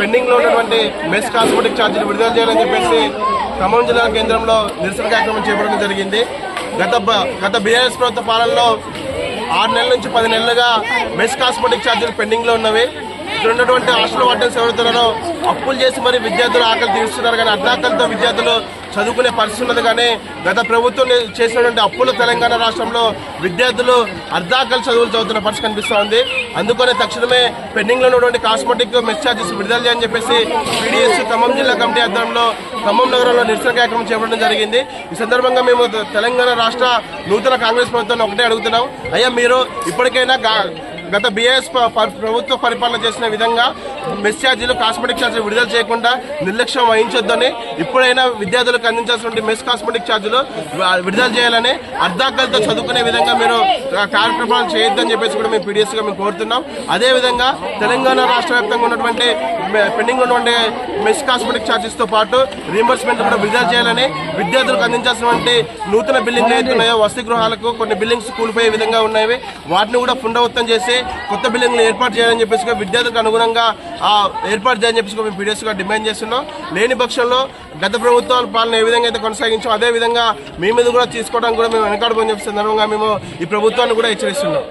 పెండింగ్లో ఉన్నటువంటి mess cosmetic ఛార్జీలు విడుదల చేయాలని చెప్పేసి ఖమ్మం జిల్లా కేంద్రంలో నిరసన కార్యక్రమం చేపట్టడం జరిగింది. గత గత బీఆర్ఎస్ ప్రభుత్వ పాలనలో ఆరు నెలల నుంచి పది నెలలుగా మెస్ కాస్మెటిక్ ఛార్జీలు పెండింగ్లో ఉన్నవి. ఇక్కడ ఉన్నటువంటి హాస్టల్ వార్డెన్స్ ఎవరుతున్నారో అప్పులు చేసి మరి విద్యార్థులు ఆకలి తీరుస్తున్నారు. కానీ అర్ధాకలతో విద్యార్థులు చదువుకునే పరిస్థితి ఉన్నది కానీ గత ప్రభుత్వం చేసినటువంటి అప్పులు తెలంగాణ రాష్ట్రంలో విద్యార్థులు అర్ధాకలు చదువులు చదువుతున్న పరిస్థితి కనిపిస్తోంది అందుకనే తక్షణమే పెండింగ్లో ఉన్నటువంటి కాస్మెటిక్ మెస్ ఛార్జెస్ విడుదల చేయని చెప్పేసి పీడిఎస్ ఖమ్మం జిల్లా కమిటీ ఆధ్వర్యంలో ఖమ్మం నగరంలో నిరసన కార్యక్రమం చేపట్టడం జరిగింది. ఈ సందర్భంగా మేము తెలంగాణ రాష్ట్ర నూతన కాంగ్రెస్ ప్రభుత్వాన్ని ఒకటే అడుగుతున్నాం. అయ్యా మీరు ఇప్పటికైనా గత బీఎస్ ప్రభుత్వ పరిపాలన చేసిన విధంగా మెస్ ఛార్జీలు కాస్మెటిక్ ఛార్జీలు విడుదల చేయకుండా నిర్లక్ష్యం వహించొద్దని ఇప్పుడైనా విద్యార్థులకు అందించాల్సిన మెస్ కాస్మెటిక్ ఛార్జీలు విడుదల చేయాలని అర్ధాకలతో చదువుకునే విధంగా మీరు కార్యక్రమాలు చేయొద్దని చెప్పేసి కూడా మేము పీడిఎస్గా మేము కోరుతున్నాం. అదే విధంగా తెలంగాణ రాష్ట్ర వ్యాప్తంగా ఉన్నటువంటి పెండింగ్ ఉన్నటువంటి మెస్ కాస్మెటిక్ ఛార్జెస్తో పాటు రీంబర్స్మెంట్ కూడా విడుదల చేయాలని విద్యార్థులకు అందించాల్సినటువంటి నూతన బిల్డింగ్లు ఉన్నాయో వసతి గృహాలకు కొన్ని బిల్డింగ్స్ కూలిపోయే విధంగా ఉన్నాయి వాటిని కూడా పునరావృతం చేసి కొత్త బిల్డింగ్లు ఏర్పాటు చేయాలని చెప్పేసి విద్యార్థులకు అనుగుణంగా ఆ ఏర్పాటు చేయాలని చెప్పేసి మేము పీడిఎస్గా డిమాండ్ చేస్తున్నాం. లేని పక్షంలో గత ప్రభుత్వాల పాలన ఏ విధంగా అయితే కొనసాగించాం అదే విధంగా మీ మీద కూడా తీసుకోవడానికి కూడా మేము వెనకాడబోని చెప్పి సందర్భంగా మేము ఈ ప్రభుత్వాన్ని కూడా హెచ్చరిస్తున్నాం.